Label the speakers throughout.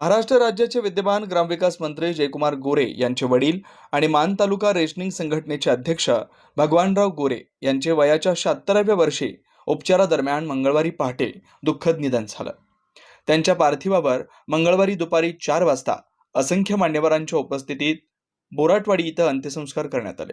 Speaker 1: महाराष्ट्र राज्याचे विद्यमान ग्रामविकास मंत्री जयकुमार गोरे यांचे वडील आणि मान तालुका रेशनिंग संघटनेचे अध्यक्ष भगवानराव गोरे यांचे वयाच्या शहात्तराव्या वर्षी उपचारादरम्यान मंगळवारी पहाटे दुःखद निधन झालं. त्यांच्या पार्थिवावर मंगळवारी दुपारी चार वाजता असंख्य मान्यवरांच्या उपस्थितीत बोराटवाडी इथं अंत्यसंस्कार करण्यात आले.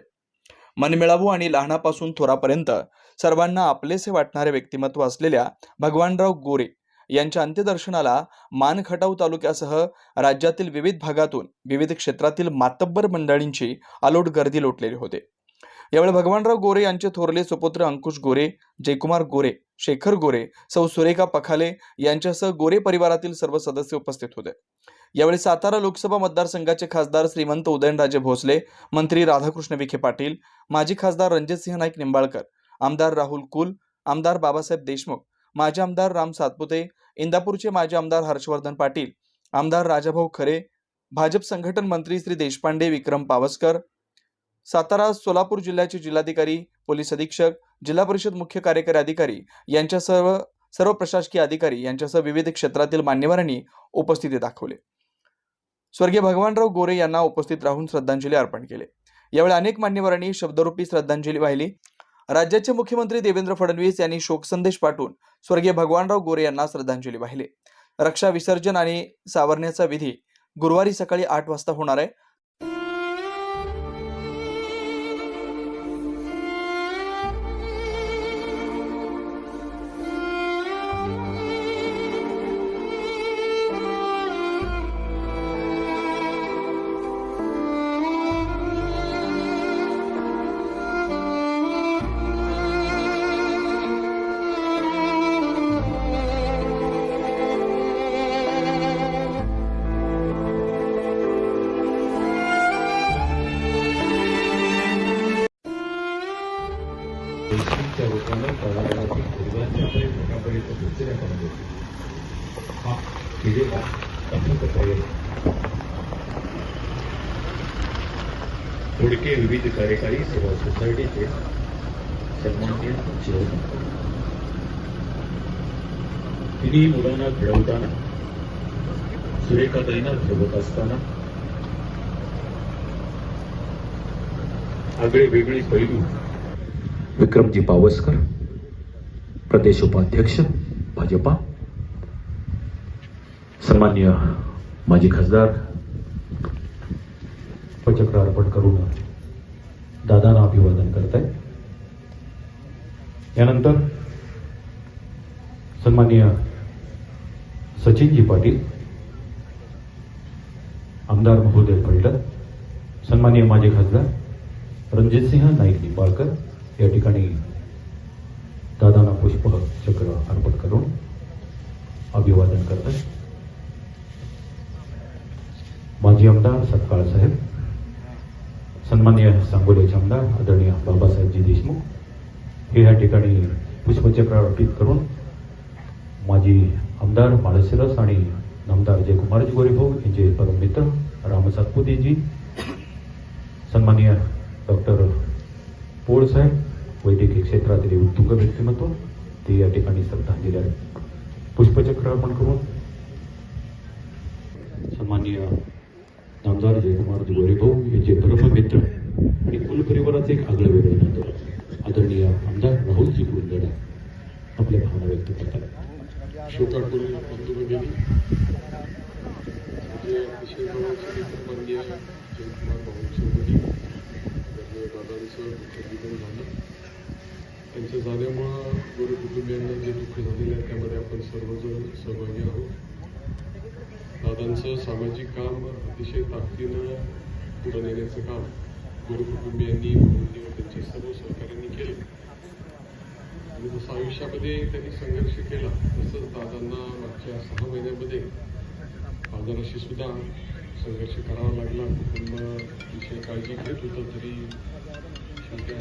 Speaker 1: मनमिळावू आणि लहानापासून थोरापर्यंत सर्वांना आपलेसे वाटणारे व्यक्तिमत्व असलेल्या भगवानराव गोरे यांच्या अंत्यदर्शनाला मानखटाव तालुक्यासह राज्यातील विविध भागातून विविध क्षेत्रातील मातब्बर मंडळींची अलोट गर्दी लोटलेली होते. यावेळी भगवानराव गोरे यांचे थोरले सुपुत्र अंकुश गोरे जयकुमार गोरे शेखर गोरे सौ सुरेखा पखाले यांच्यासह गोरे परिवारातील सर्व सदस्य उपस्थित होते. यावेळी सातारा लोकसभा मतदारसंघाचे खासदार श्रीमंत उदयनराजे भोसले मंत्री राधाकृष्ण विखे पाटील माजी खासदार रणजितसिंह नाईक निंबाळकर आमदार राहुल कुल आमदार बाबासाहेब देशमुख माजी आमदार राम सातपुते इंदापूरचे माजी आमदार हर्षवर्धन पाटील आमदार राजाभाऊ खरे भाजप संघटन मंत्री श्री देशपांडे विक्रम पावसकर सातारा सोलापूर जिल्ह्याचे जिल्हाधिकारी पोलीस अधीक्षक जिल्हा परिषद मुख्य कार्यकारी अधिकारी यांच्या सर्व सर्व प्रशासकीय अधिकारी यांच्यासह विविध क्षेत्रातील मान्यवरांनी उपस्थिती दाखवले. स्वर्गीय भगवानराव गोरे यांना उपस्थित राहून श्रद्धांजली अर्पण केले. यावेळी अनेक मान्यवरांनी शब्दरूपी श्रद्धांजली वाहिली. राज्याचे मुख्यमंत्री देवेंद्र फडणवीस यांनी शोकसंदेश पाठवून स्वर्गीय भगवानराव गोरे यांना श्रद्धांजली वाहिली. रक्षा विसर्जन आणि सावरण्याचा विधी गुरुवारी सकाळी आठ वाजता होणार आहे.
Speaker 2: मोठ्यापर्यंत पोहोचण्यापर्यंत हा केलेला अथक विविध कार्यकारी सेवा सोसायटीचे सन्मान्य चेअरमन तिन्ही मुलांना घडवताना सुरेखाताईंना घडवत असताना आगळे वेगळे पैलू. विक्रमजी पावसकर प्रदेश उपाध्यक्ष भाजपा सन्मान्य माजी खासदार चक्र अर्पण करून दादांना अभिवादन करत आहे यानंतर सन्मान्य सचिनजी पाटील आमदार महोदय पडलं सन्मान्य माजी खासदार रणजितसिंह नाईक निंबाळकर या ठिकाणी दादांना पुष्प चक्र अर्पण करून अभिवादन माजी आमदार सत्काळ साहेब सन्मान्य सांगोल्याचे आमदार आदरणीय बाबासाहेबजी देशमुख हे या ठिकाणी पुष्पचक्र अर्पित करून माजी आमदार माळशिरस आणि नामदार जयकुमारजी गोरेभाऊ यांचे परम मित्र राम सातपुतेजी सन्मान्य डॉक्टर पोळ साहेब वैद्यकीय क्षेत्रातील उत्तुंग व्यक्तिमत्व ते या ठिकाणी श्रद्धांजली आहे पुष्पचक्र अर्पण करून सन्माननीय नामदार जयकुमार गोरेभाऊ यांचे परममित्र आणि कुलपरिवाराचे एक आगळं वेगळं नातं आदरणीय आमदार राहुलजी कुंदडा आपल्या भावना व्यक्त करतात.
Speaker 3: शोकाकुल बंधुभगिनी अतिशय जवळचे जयकुमार दादांचं दुःखद निधन झालं त्यांच्या झाल्यामुळं गुरु कुटुंबियांना जे दुःख झालेलं आहे त्यामध्ये आपण सर्वजण सहभागी आहोत. दादांचं सामाजिक काम अतिशय ताकदीनं पुढं नेण्याचं काम गुरु कुटुंबियांनी त्यांच्या सर्व सहकार्यांनी केलं. आणि जसं आयुष्यामध्ये त्यांनी संघर्ष केला तसंच दादांना मागच्या सहा महिन्यामध्ये आजाराशी सुद्धा संघर्ष करावा लागला. कुटुंब विषय काळजी घेत होतं तरी शेवटी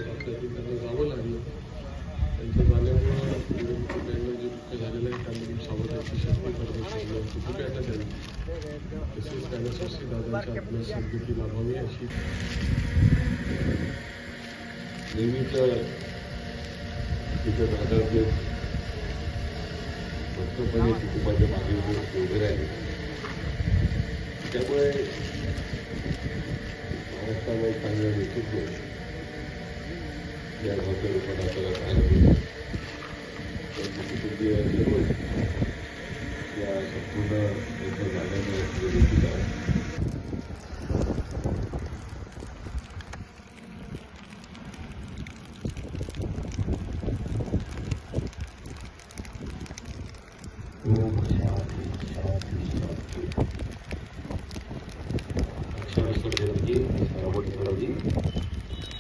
Speaker 3: शक्ती परमेश्वराला कुटुंबियांना द्यावी तसेच त्यांना दादांच्या आपल्या सद्गती लाभावी अशी
Speaker 4: नेहमीच तिथं दादा जे भक्तपणे कुटुंबाच्या मागे उभे उभे राहिले त्यामुळे महाराष्ट्राला एक चांगलं नेतृत्व या भव्य रूपात आपल्याला पाहायला मिळतं त्यांची कुटुंबीय सर्व या संपूर्ण याचं झाल्याने आपले आहे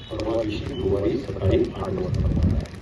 Speaker 2: परवा गुरुवारी सकाळी आठ वाजता